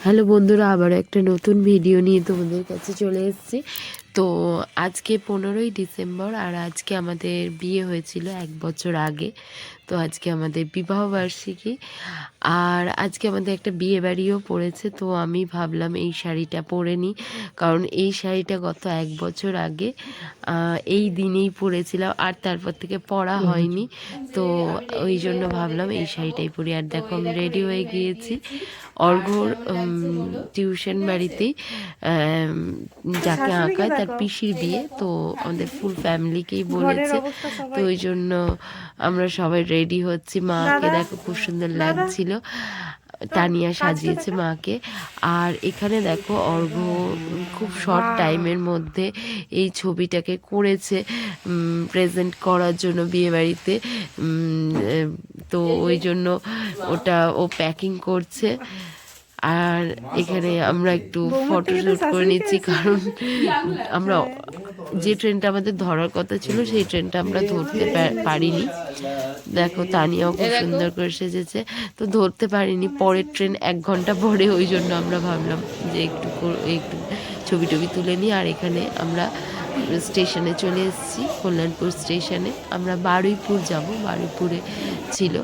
Hello বন্ধুরা আবার একটা নতুন ভিডিও নিয়ে তোমাদের কাছে চলে এসেছি। তো আজকে পনেরোই ডিসেম্বর আর আজকে আমাদের বিয়ে হয়েছিল এক বছর আগে। তো আজকে আমাদের বিবাহ বার্ষিকী। আর আজকে আমাদের একটা বিয়ে বাড়িও পড়েছে তো আমি ভাবলাম এই শাড়িটা পরে নিই। কারণ এই শাড়িটা গত এক বছর আগে এই দিনেই পরেছিলাম আর তারপর থেকে পরা হয়নি। তো ওই জন্য ভাবলাম এই শাড়িটাই পরি। আর দেখো আমি রেডি হয়ে গিয়েছি। অর্ঘর টিউশন বাড়িতেই যাকে আঁকায় তার পিসির বিয়ে তো আমাদের ফুল ফ্যামিলিকেই বলেছে। তো ওই জন্য আমরা সবাই রেডি হচ্ছি মাকে। দেখো খুব সুন্দর লাগছিল। তানিয়া সাজিয়েছে মাকে। আর এখানে দেখো অর্ঘ খুব শর্ট টাইমের মধ্যে এই ছবিটাকে করেছে প্রেজেন্ট করার জন্য বিয়েবাড়িতে। তো ওই জন্য ওটা ও প্যাকিং করছে। আর এখানে আমরা একটু ফটোশ্যুট করে নিচ্ছি কারণ আমরা যে ট্রেনটা আমাদের ধরার কথা ছিল সেই ট্রেনটা আমরা ধরতে পারিনি। দেখো তানিয়াও খুব সুন্দর করে সেজেছে। তো ধরতে পারিনি পরের ট্রেন এক ঘণ্টা পরে ওই জন্য আমরা ভাবলাম যে একটু একটু ছবি টবি তুলে নিই। আর এখানে আমরা স্টেশনে চলে এসেছি কল্যাণপুর স্টেশনে। আমরা বারুইপুর যাব বারুইপুরে ছিল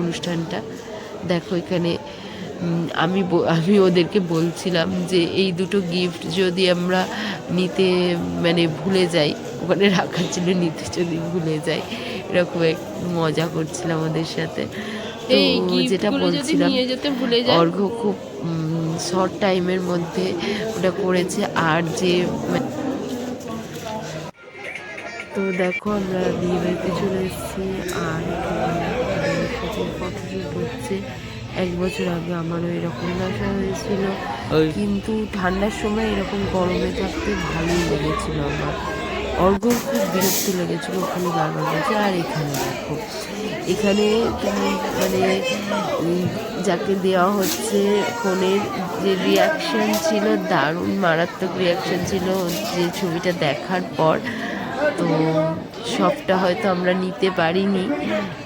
অনুষ্ঠানটা। দেখো এখানে আমি আমি ওদেরকে বলছিলাম যে এই দুটো গিফট যদি আমরা নিতে মানে ভুলে যাই ওখানে রাখা ছিল নিতে যদি ভুলে যাই এরকম এক মজা করছিলাম ওদের সাথে। তো যেটা বলছিলাম ভুলে অর্ঘ খুব শর্ট টাইমের মধ্যে ওটা করেছে আর যে মানে তো দেখো আমরা বিয়ে বাড়িতে চলে এসেছি আর ফটোশুট হচ্ছে এক বছর আগে আমারও এরকম দশা হয়েছিল। কিন্তু ঠান্ডার সময় এরকম গরমে থাকতে ভালোই লেগেছিল আমার। অর্ঘ খুব বিরক্ত লেগেছিল ওখানে বারবার বলছে আর এখানে দেখো। এখানে তুমি মানে যাকে দেওয়া হচ্ছে ফোনের যে রিয়াকশন ছিল দারুণ মারাত্মক রিয়াকশন ছিল যে ছবিটা দেখার পর। তো সবটা হয়তো আমরা নিতে পারিনি।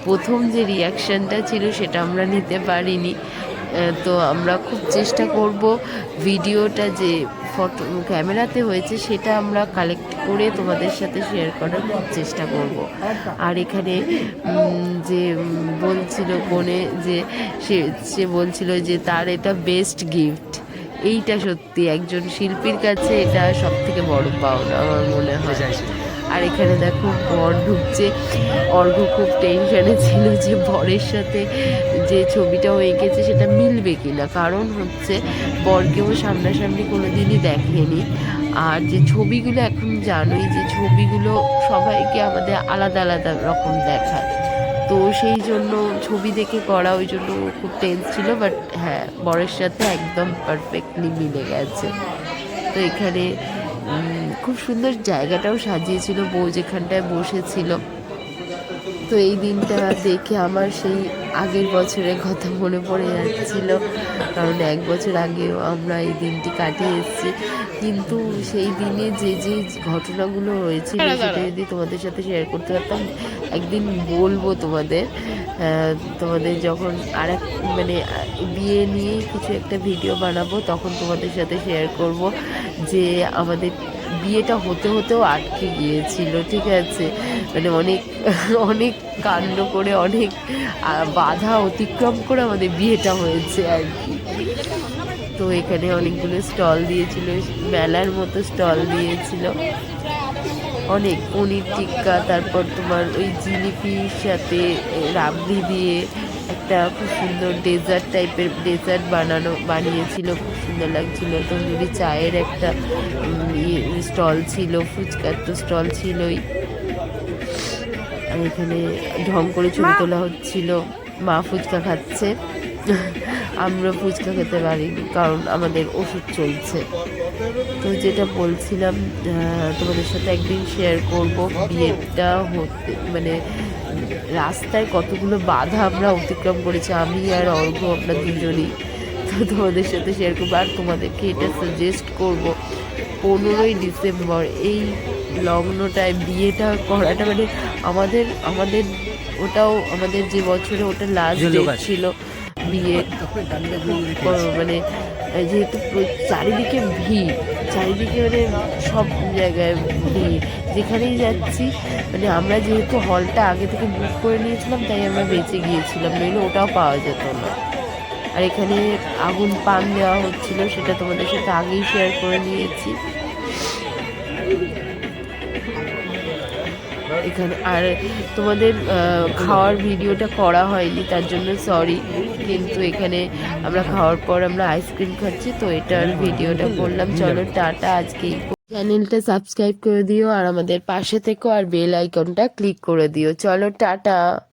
প্রথম যে রিয়াকশানটা ছিল সেটা আমরা নিতে পারিনি। তো আমরা খুব চেষ্টা করব ভিডিওটা যে ফটো, ক্যামেরাতে হয়েছে সেটা আমরা কালেক্ট করে তোমাদের সাথে শেয়ার করার খুব চেষ্টা করব। আর এখানে যে বলছিল কোনে যে সে বলছিল যে তার এটা বেস্ট গিফট এইটা সত্যি একজন শিল্পীর কাছে এটা সব থেকে বড় পাওনা আমার মনে হয়। আর এখানে দেখো বর ঢুকছে। অর্ঘ খুব টেনশনে ছিল যে বরের সাথে যে ছবিটা ও এঁকেছে সেটা মিলবে কিনা। কারণ হচ্ছে বরকেও সামনাসামনি কোনো দিনই দেখেনি। আর যে ছবিগুলো এখন জানোই যে ছবিগুলো সবাইকে আমাদের আলাদা আলাদা রকম দেখায়। তো সেই জন্য ছবি দেখে করা ওই জন্য খুব টেন্স ছিল বাট হ্যাঁ বরের সাথে একদম পারফেক্টলি মিলে গেছে। তো এখানে খুব সুন্দর জায়গাটাও সাজিয়েছিল বউ যেখানটায় বসেছিল। তো এই দিনটা দেখে আমার সেই আগের বছরের কথা মনে পড়ে যাচ্ছিল। কারণ এক বছর আগেও আমরা এই দিনটি কাটিয়ে এসেছি। কিন্তু সেই দিনে যে যে ঘটনাগুলো হয়েছিল সেটা যদি তোমাদের সাথে শেয়ার করতে পারতাম একদিন বলব তোমাদের তোমাদের যখন আর এক মানে বিয়ে নিয়ে কিছু একটা ভিডিও বানাবো তখন তোমাদের সাথে শেয়ার করব যে আমাদের বিয়েটা হতে হতেও আটকে গিয়েছিল, ঠিক আছে? মানে অনেক অনেক কাণ্ড করে, অনেক বাধা অতিক্রম করে আমাদের বিয়েটা হয়েছে আর কি। তো এখানে অনেকগুলো স্টল দিয়েছিল, মেলার মতো স্টল দিয়েছিল। অনেক পনির টিক্কা, তারপর তোমার ওই জিলিপির সাথে রাবড়ি দিয়ে একটা খুব সুন্দর ডেজার্ট টাইপের ডেজার্ট বানানো বানিয়েছিল খুব সুন্দর লাগছিল। তন্দুরি চায়ের একটা স্টল ছিল ফুচকার তো স্টল ছিলই। এখানে ঢং করে ছবি তোলা হচ্ছিল। মা ফুচকা খাচ্ছে। আমরা ফুচকা খেতে পারিনি কারণ আমাদের ওষুধ চলছে। তো যেটা বলছিলাম তোমাদের সাথে একদিন শেয়ার করব বিয়েটা হতে মানে রাস্তায় কতগুলো বাধা আমরা অতিক্রম করেছি আমি আর অর্ঘ আমরা দুজনই। তো তোমাদের সাথে শেয়ার করব আর তোমাদেরকে এটা সাজেস্ট করব পনেরোই ডিসেম্বর এই লগ্নটায় বিয়েটা করাটা মানে আমাদের আমাদের ওটাও আমাদের যে বছরে ওটা লাস্ট ডেট ছিল বিয়ে মানে যেহেতু চারিদিকে ভিড়, চারিদিকে মানে সব জায়গায় ভিড়। যেখানেই যাচ্ছি মানে আমরা যেহেতু হলটা আগে থেকে বুক করে নিয়েছিলাম, তাই আমরা বেঁচে গিয়েছিলাম, নইলে ওটাও পাওয়া যেত না। আর এখানে আগুন পান দেওয়া হচ্ছিল, সেটা তোমাদের সাথে আগেই শেয়ার করে নিয়েছি। এখানে। আর তোমাদের খাওয়ার ভিডিওটা করা হয়নি, তার জন্য সরি কিন্তু এখানে আমরা খাওয়ার পর আমরা আইসক্রিম খাচ্ছি, তো এটার ভিডিওটা করলাম। চলো টাটা, আজকে চ্যানেলটা সাবস্ক্রাইব করে দিও, আর আমাদের পাশে থেকো, আর বেল আইকনটা ক্লিক করে দিও। চলো টাটা।